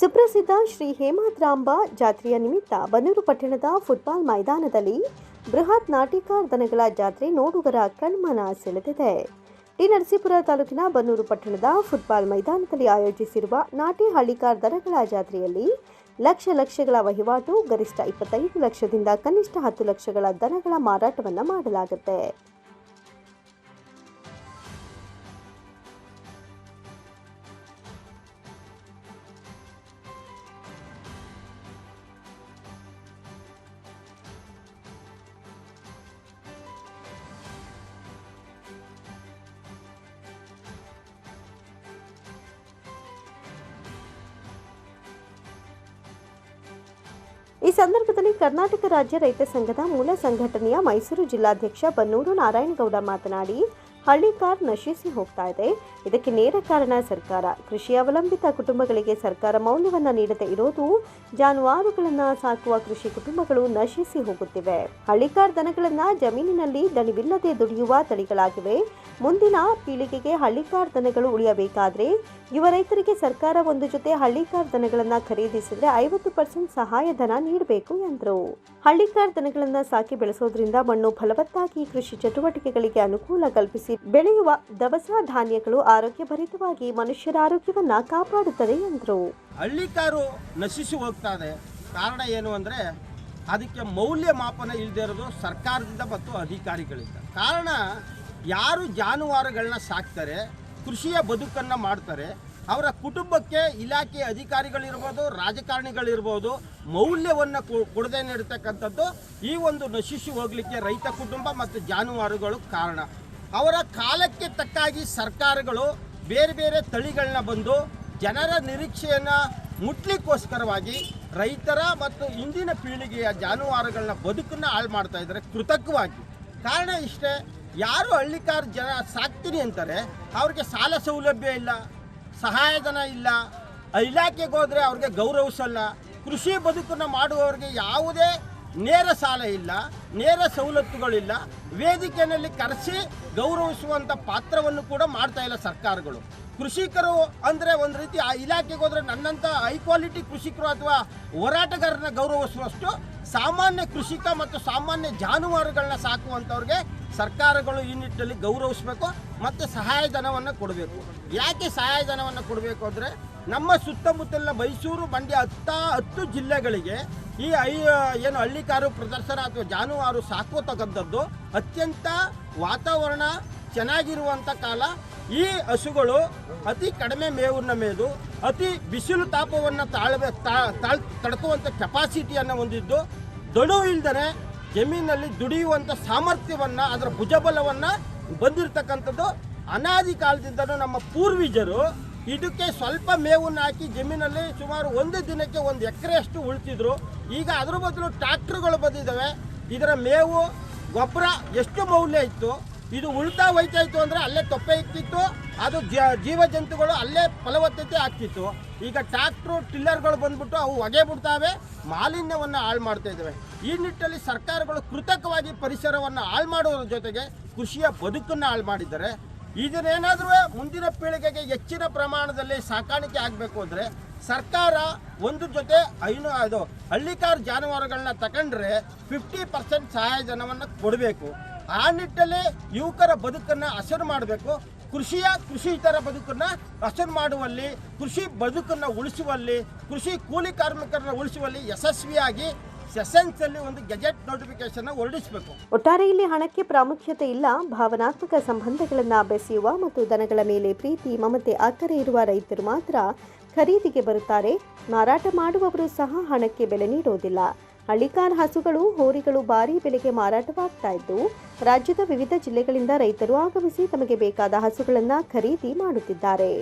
ಸುಪ್ರಸಿದ್ಧ ಶ್ರೀ ಹೇಮಾದ್ರಾಂಬ ಜಾತ್ರೆಯ ನಿಮಿತ್ತ ಬನ್ನೂರು ಪಟ್ಟಣದ ಫುಟ್ಬಾಲ್ ಮೈದಾನದಲ್ಲಿ ಬೃಹತ್ ನಾಟಿಕಾರ್ ದನಗಳ ಜಾತ್ರೆ ನೋಡುಗರ ಕಣ್ಮನ ಸೆಳೆದಿದೆ. ಟಿ ನರಸೀಪುರ ತಾಲೂಕಿನ ಬನ್ನೂರು ಪಟ್ಟಣದ ಫುಟ್ಬಾಲ್ ಮೈದಾನದಲ್ಲಿ ಆಯೋಜಿಸಿರುವ ನಾಟಿ ಹಳ್ಳಿಕಾರ್ ದನಗಳ ಜಾತ್ರೆಯಲ್ಲಿ ಲಕ್ಷ ಲಕ್ಷಗಳ ವಹಿವಾಟು, ಗರಿಷ್ಠ ಇಪ್ಪತ್ತೈದು ಲಕ್ಷದಿಂದ ಕನಿಷ್ಠ ಹತ್ತು ಲಕ್ಷಗಳ ದನಗಳ ಮಾರಾಟವನ್ನು ಮಾಡಲಾಗುತ್ತೆ. ಈ ಸಂದರ್ಭದಲ್ಲಿ ಕರ್ನಾಟಕ ರಾಜ್ಯ ರೈತ ಸಂಘದ ಮೂಲ ಸಂಘಟನೆಯ ಮೈಸೂರು ಜಿಲ್ಲಾಧ್ಯಕ್ಷ ಬನ್ನೂರು ನಾರಾಯಣಗೌಡ ಮಾತನಾಡಿ ಹಳ್ಳಿಕಾರ್ ನಶಿಸಿ ಹೋಗ್ತಾ ಇದೆ. ಇದಕ್ಕೆ ನೇರ ಕಾರಣ ಸರ್ಕಾರ. ಕೃಷಿ ಅವಲಂಬಿತ ಕುಟುಂಬಗಳಿಗೆ ಸರ್ಕಾರ ಮೌಲ್ಯವನ್ನು ನೀಡದೆ ಇರೋದು ಜಾನುವಾರುಗಳನ್ನು ಸಾಕುವ ಕೃಷಿ ಕುಟುಂಬಗಳು ನಶಿಸಿ ಹೋಗುತ್ತಿವೆ. ಹಳ್ಳಿಕಾರ್ ದನಗಳನ್ನ ಜಮೀನಿನಲ್ಲಿ ದಣಿವಿಲ್ಲದೆ ದುಡಿಯುವ ತಳಿಗಳಾಗಿವೆ. ಮುಂದಿನ ಪೀಳಿಗೆಗೆ ಹಳ್ಳಿಕಾರ್ ದನಗಳು ಉಳಿಯಬೇಕಾದ್ರೆ ಯುವ ರೈತರಿಗೆ ಸರ್ಕಾರ ಒಂದು ಜೊತೆ ಹಳ್ಳಿಕಾರ್ ದನಗಳನ್ನ ಖರೀದಿಸಿದ್ರೆ ಐವತ್ತು ಪರ್ಸೆಂಟ್ ಸಹಾಯಧನ ನೀಡಬೇಕು ಎಂದರು. ಹಳ್ಳಿಕಾರ್ ದನಗಳನ್ನ ಸಾಕಿ ಬೆಳೆಸೋದ್ರಿಂದ ಮಣ್ಣು ಫಲವತ್ತಾಗಿ ಕೃಷಿ ಚಟುವಟಿಕೆಗಳಿಗೆ ಅನುಕೂಲ ಕಲ್ಪಿಸಿ ಬೆಳೆಯುವ ದವಸ ಧಾನ್ಯಗಳು ಆರೋಗ್ಯಭರಿತವಾಗಿ ಮನುಷ್ಯರ ಆರೋಗ್ಯವನ್ನ ಕಾಪಾಡುತ್ತದೆ ಎಂದರು. ಹಳ್ಳಿಕಾರು ನಶಿಸಿ ಹೋಗ್ತಾ ಇದೆ ಕಾರಣ ಏನು ಅಂದರೆ ಅದಕ್ಕೆ ಮೌಲ್ಯಮಾಪನ ಇಲ್ಲದೆ ಇರೋದು ಸರ್ಕಾರದಿಂದ ಮತ್ತು ಅಧಿಕಾರಿಗಳಿಂದ. ಕಾರಣ ಯಾರು ಜಾನುವಾರುಗಳನ್ನ ಸಾಕ್ತಾರೆ, ಕೃಷಿಯ ಬದುಕನ್ನು ಮಾಡ್ತಾರೆ, ಅವರ ಕುಟುಂಬಕ್ಕೆ ಇಲಾಖೆ ಅಧಿಕಾರಿಗಳಿರ್ಬೋದು, ರಾಜಕಾರಣಿಗಳಿರ್ಬೋದು, ಮೌಲ್ಯವನ್ನು ಕೊಡದೆ ನೀಡತಕ್ಕಂಥದ್ದು ಈ ಒಂದು ನಶಿಸಿ ಹೋಗಲಿಕ್ಕೆ ರೈತ ಕುಟುಂಬ ಮತ್ತು ಜಾನುವಾರುಗಳು ಕಾರಣ. ಅವರ ಕಾಲಕ್ಕೆ ತಕ್ಕಾಗಿ ಸರ್ಕಾರಗಳು ಬೇರೆ ಬೇರೆ ತಳಿಗಳನ್ನ ಬಂದು ಜನರ ನಿರೀಕ್ಷೆಯನ್ನು ಮುಟ್ಲಿಕ್ಕೋಸ್ಕರವಾಗಿ ರೈತರ ಮತ್ತು ಇಂದಿನ ಪೀಳಿಗೆಯ ಜಾನುವಾರುಗಳನ್ನ ಬದುಕನ್ನು ಹಾಳು ಮಾಡ್ತಾ ಇದ್ದಾರೆ ಕೃತಕವಾಗಿ. ಕಾರಣ ಇಷ್ಟೇ, ಯಾರು ಹಳ್ಳಿಕಾರ ಜನ ಸಾಕ್ತೀನಿ ಅಂತಾರೆ, ಅವ್ರಿಗೆ ಸಾಲ ಸೌಲಭ್ಯ ಇಲ್ಲ, ಸಹಾಯಧನ ಇಲ್ಲ ಇಲಾಖೆಗೆ ಹೋದರೆ ಅವ್ರಿಗೆ ಗೌರವಿಸಲ್ಲ, ಕೃಷಿ ಬದುಕನ್ನು ಮಾಡುವವರಿಗೆ ಯಾವುದೇ ನೇರ ಸಾಲ ಇಲ್ಲ, ನೇರ ಸವಲತ್ತುಗಳಿಲ್ಲ. ವೇದಿಕೆಯಲ್ಲಿ ಕರೆಸಿ ಗೌರವಿಸುವಂಥ ಪಾತ್ರವನ್ನು ಕೂಡ ಮಾಡ್ತಾ ಇಲ್ಲ ಸರ್ಕಾರಗಳು. ಕೃಷಿಕರು ಅಂದರೆ ಒಂದು ರೀತಿ ಆ ಇಲಾಖೆಗೆ ಹೋದರೆ ನನ್ನಂಥ ಹೈ ಕ್ವಾಲಿಟಿ ಕೃಷಿಕರು ಅಥವಾ ಹೋರಾಟಗಾರರನ್ನ ಗೌರವಿಸುವಷ್ಟು ಸಾಮಾನ್ಯ ಕೃಷಿಕ ಮತ್ತು ಸಾಮಾನ್ಯ ಜಾನುವಾರುಗಳನ್ನ ಸಾಕುವಂಥವ್ರಿಗೆ ಸರ್ಕಾರಗಳು ಈ ನಿಟ್ಟಿನಲ್ಲಿ ಗೌರವಿಸಬೇಕು ಮತ್ತು ಸಹಾಯಧನವನ್ನು ಕೊಡಬೇಕು. ಯಾಕೆ ಸಹಾಯಧನವನ್ನು ಕೊಡಬೇಕು ಅಂದರೆ ನಮ್ಮ ಸುತ್ತಮುತ್ತಲಿನ ಮೈಸೂರು, ಮಂಡ್ಯ ಹತ್ತ ಹತ್ತು ಜಿಲ್ಲೆಗಳಿಗೆ ಈ ಐ ಏನು ಹಳ್ಳಿಕಾರು ಪ್ರದರ್ಶನ ಅಥವಾ ಜಾನುವಾರು ಸಾಕೋತಕ್ಕಂಥದ್ದು ಅತ್ಯಂತ ವಾತಾವರಣ ಚೆನ್ನಾಗಿರುವಂಥ ಕಾಲ. ಈ ಹಸುಗಳು ಅತಿ ಕಡಿಮೆ ಮೇವಿನ ಮೇದು, ಅತಿ ಬಿಸಿಲು ತಾಪವನ್ನು ತಾಳ್ವೆ ತಾಳ್, ತಡ್ಕುವಂಥ ಕೆಪಾಸಿಟಿಯನ್ನು ಹೊಂದಿದ್ದು, ದಡು ಇಲ್ದರೆ ಜಮೀನಲ್ಲಿ ದುಡಿಯುವಂಥ ಸಾಮರ್ಥ್ಯವನ್ನು, ಅದರ ಭುಜಬಲವನ್ನು ಬಂದಿರತಕ್ಕಂಥದ್ದು ಅನಾದಿ ಕಾಲದಿಂದಲೂ ನಮ್ಮ ಪೂರ್ವಜರು ಇದಕ್ಕೆ ಸ್ವಲ್ಪ ಮೇವನ್ನು ಹಾಕಿ ಜಮೀನಲ್ಲಿ ಸುಮಾರು ಒಂದು ದಿನಕ್ಕೆ ಒಂದು ಎಕರೆಯಷ್ಟು ಉಳ್ತಿದ್ರು ಈಗ ಅದ್ರ ಬದಲು ಟ್ರ್ಯಾಕ್ಟ್ರುಗಳು ಬಂದಿದ್ದಾವೆ ಇದರ ಮೇವು, ಗೊಬ್ಬರ ಎಷ್ಟು ಮೌಲ್ಯ ಇತ್ತು? ಇದು ಉಳ್ತಾ ಹೋಯ್ತಾ ಇತ್ತು ಅಂದರೆ ಅಲ್ಲೇ ತೊಪ್ಪೆ ಇಕ್ಕಿತ್ತು. ಅದು ಜೀವ ಜಂತುಗಳು ಅಲ್ಲೇ ಫಲವತ್ತತೆ ಆಗ್ತಿತ್ತು. ಈಗ ಟ್ರ್ಯಾಕ್ಟ್ರು ಟಿಲ್ಲರ್ಗಳು ಬಂದ್ಬಿಟ್ಟು ಅವು ಹೊಗೆ ಬಿಡ್ತಾವೆ. ಮಾಲಿನ್ಯವನ್ನು ಹಾಳು ಮಾಡ್ತಾ ಇದ್ದಾವೆ ಈ ನಿಟ್ಟಲ್ಲಿ ಸರ್ಕಾರಗಳು ಕೃತಕವಾಗಿ ಪರಿಸರವನ್ನು ಹಾಳು ಮಾಡೋದ್ರ ಜೊತೆಗೆ ಕೃಷಿಯ ಬದುಕನ್ನು ಹಾಳು ಮಾಡಿದ್ದಾರೆ. ಇದನ್ನೇನಾದ್ರೂ ಮುಂದಿನ ಪೀಳಿಗೆಗೆ ಹೆಚ್ಚಿನ ಪ್ರಮಾಣದಲ್ಲಿ ಸಾಕಾಣಿಕೆ ಆಗಬೇಕು ಅಂದರೆ ಸರ್ಕಾರ ಒಂದು ಜೊತೆ ಐನು ಅದು ಹಳ್ಳಿಕಾರ್ ಜಾನುವಾರುಗಳನ್ನ ತಗೊಂಡ್ರೆ ಫಿಫ್ಟಿ ಪರ್ಸೆಂಟ್ ಸಹಾಯಧನವನ್ನು ಕೊಡಬೇಕು. ಆ ನಿಟ್ಟಲ್ಲಿ ಯುವಕರ ಬದುಕನ್ನು ಹಸರು ಮಾಡಬೇಕು. ಕೃಷಿಯ ಕೃಷಿತರ ಬದುಕನ್ನು ಹಸರು ಮಾಡುವಲ್ಲಿ, ಕೃಷಿ ಬದುಕನ್ನು ಉಳಿಸುವಲ್ಲಿ, ಕೃಷಿ ಕೂಲಿ ಕಾರ್ಮಿಕರನ್ನ ಉಳಿಸುವಲ್ಲಿ ಯಶಸ್ವಿಯಾಗಿ ಒಂದು ಗೆಜೆಟ್ ನೋಟಿಫಿಕೇಶನ್ ಹೊರಡಿಸಬೇಕು. ಒಟ್ಟಾರೆ ಇಲ್ಲಿ ಹಣಕ್ಕೆ ಪ್ರಾಮುಖ್ಯತೆ ಇಲ್ಲ, ಭಾವನಾತ್ಮಕ ಸಂಬಂಧಗಳನ್ನ ಬೆಸೆಯುವ ಮತ್ತು ದನಗಳ ಮೇಲೆ ಪ್ರೀತಿ, ಮಮತೆ ಅಕ್ಕರೆ ಇರುವ ರೈತರು ಮಾತ್ರ ಖರೀದಿಗೆ ಬರುತ್ತಾರೆ. ಮಾರಾಟ ಮಾಡುವವರು ಸಹ ಹಣಕ್ಕೆ ಬೆಲೆ ನೀಡುವುದಿಲ್ಲ. ಹಳ್ಳಿಕಾರ್ ಹಸುಗಳು, ಹೋರಿಗಳು ಭಾರಿ ಬೆಲೆಗೆ ಮಾರಾಟವಾಗ್ತಾ ಇದ್ದು, ರಾಜ್ಯದ ವಿವಿಧ ಜಿಲ್ಲೆಗಳಿಂದ ರೈತರು ಆಗಮಿಸಿ ತಮಗೆ ಬೇಕಾದ ಹಸುಗಳನ್ನು ಖರೀದಿ ಮಾಡುತ್ತಿದ್ದಾರೆ.